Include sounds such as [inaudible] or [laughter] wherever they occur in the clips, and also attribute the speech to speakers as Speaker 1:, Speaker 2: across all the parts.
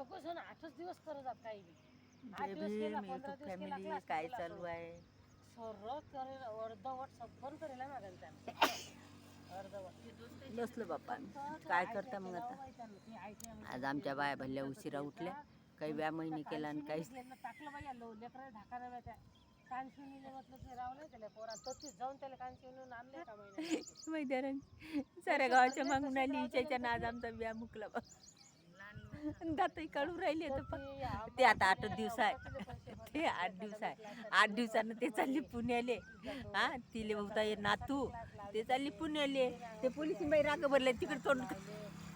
Speaker 1: सगळं जण आठच दिवस करत जात काही बी. आठ
Speaker 2: जय
Speaker 1: दिवस
Speaker 2: भीम
Speaker 1: केला, पंधरा
Speaker 2: युट्यूब
Speaker 1: दिवस केला,
Speaker 2: फॅमिली
Speaker 1: class
Speaker 2: काय
Speaker 1: केला,
Speaker 2: चालू. आहे?
Speaker 1: सर्व करेल अर्धवट सगळं करेल आहे मागं त्यानं. [coughs] अर्धवट.
Speaker 2: बसलो बाप्पा. आम्ही. काय करता मग आता? आज आमच्या बाया भल्ल्या उशिरा उठल्या. काही व्या महिने केला आणि काहीच
Speaker 1: टाकलं बाई लो लेकरं ढाका नाही त्या. कान शिवणीले म्हटलं ते रावलं त्याला पोरा. तोच जाऊन त्याला कान शिवून आणले का महिना [laughs]
Speaker 2: मैदान साऱ्या गावाच्या मागून आली. हिच्याच्या नाद आमचा व्या मुकला बा [laughs] दातही काढून राहिले तर पण. ते आता आठ दिवस आहे. ते आठ दिवस आहे. आठ दिवसानं ते चालली पुण्याले. हा तिले होता ये नातू. ते चालली पुण्याले. ते पोलीस बाई राग भरले तिकडे तोंड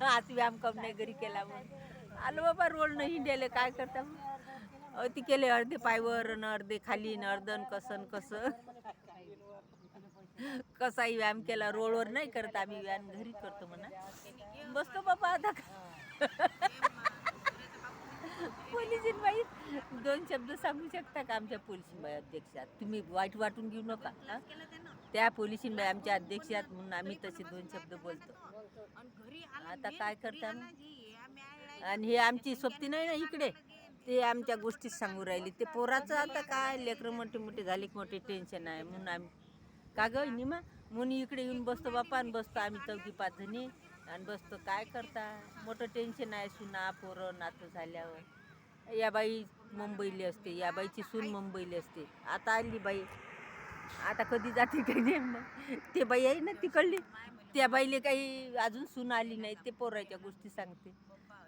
Speaker 2: आज व्यायाम कम नाही घरी केला मग आलो बाबा रोड नाही हिंड्याले. काय करता मग? ती केले अर्धे पायवर न अर्धे खाली न अर्धन कसन कसं. कसाही व्यायाम केला रोडवर नाही करत आम्ही व्यायाम घरी करतो म्हणा. बसतो बाबा आता. पोलिसीन बाई. दोन शब्द सांगू शकता का आमच्या पोलिसीन बाई अध्यक्षात? तुम्ही वाईट वाटून घेऊ नका हा? त्या पोलिसीन बाई आमच्या अध्यक्षात म्हणून आम्ही तसे दोन शब्द बोलतो. आता काय करता मग? आणि हे आमची सोबती नाही ना इकडे? ते आमच्या गोष्टीत सांगू राहिली. ते पोराचं आता काय लेकरं मोठे मोठे झाले की मोठे टेन्शन आहे म्हणून आम्ही का ग निमा? म्हणून इकडे येऊन बसतो बापा आणि बसतो आम्ही चौघी पाच जणी आणि बसतो काय करता? मोठं टेन्शन आहे सुना पोरं नातू झाल्यावर. या बाई मुंबईली असते या बाईची सून मुंबईली असते. आता आली बाई. आता कधी जाते काही नेम नाही ते बाई आहे ना तिकडली. त्या बाईले काही अजून सून आली नाही ते पोरायच्या गोष्टी सांगते.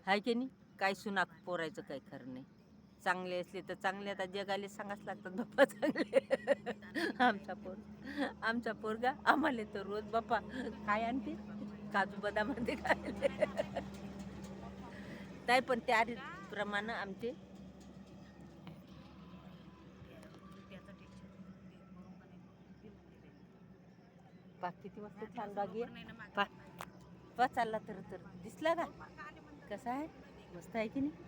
Speaker 2: हाय की नाही? काय सुना पोरायचं काही खरं नाही. चांगले असले तर चांगले आता जगाले सांगाच लागतात बाप्पा चांगले. आमचा पोर आमचा पोरगा आम्हाला तर रोज बाप्पा काय आणते? काजू बदामध्ये काय नाही पण त्या प्रमाण आमचे. पा किती मस्त छान बागी पा पा चालला तर तर. दिसला का? कसा आहे? मस्त आहे की नाही?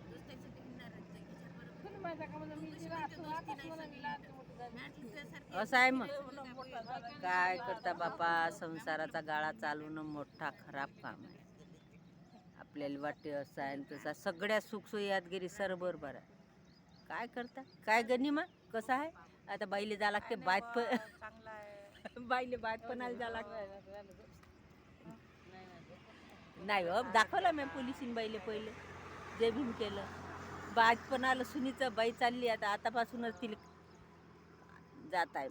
Speaker 2: असं आहे मग. काय करता बापा? संसाराचा गाळा चालवणं मोठा खराब काम आहे. आपल्याला वाटते असं आहे आणि तसा सगळ्या सुखसोयीत गेली सर बरोबर आहे काय करता? काय गनिमा कसं आहे? आता बाईले जा लागते बात पण [laughs] बाईले बात पण जा लागते. नाही हो दाखवलं मी पोलिसीन बाईले पहिले. जय भीम केलं. बाज पण आलं सुनीचं बाई चालली आता आतापासूनच तिला जात आहे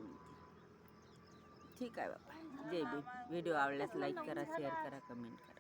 Speaker 2: ठीक आहे बाबा. जय भीम. व्हिडिओ आवडल्यास लाईक करा शेअर करा कमेंट करा.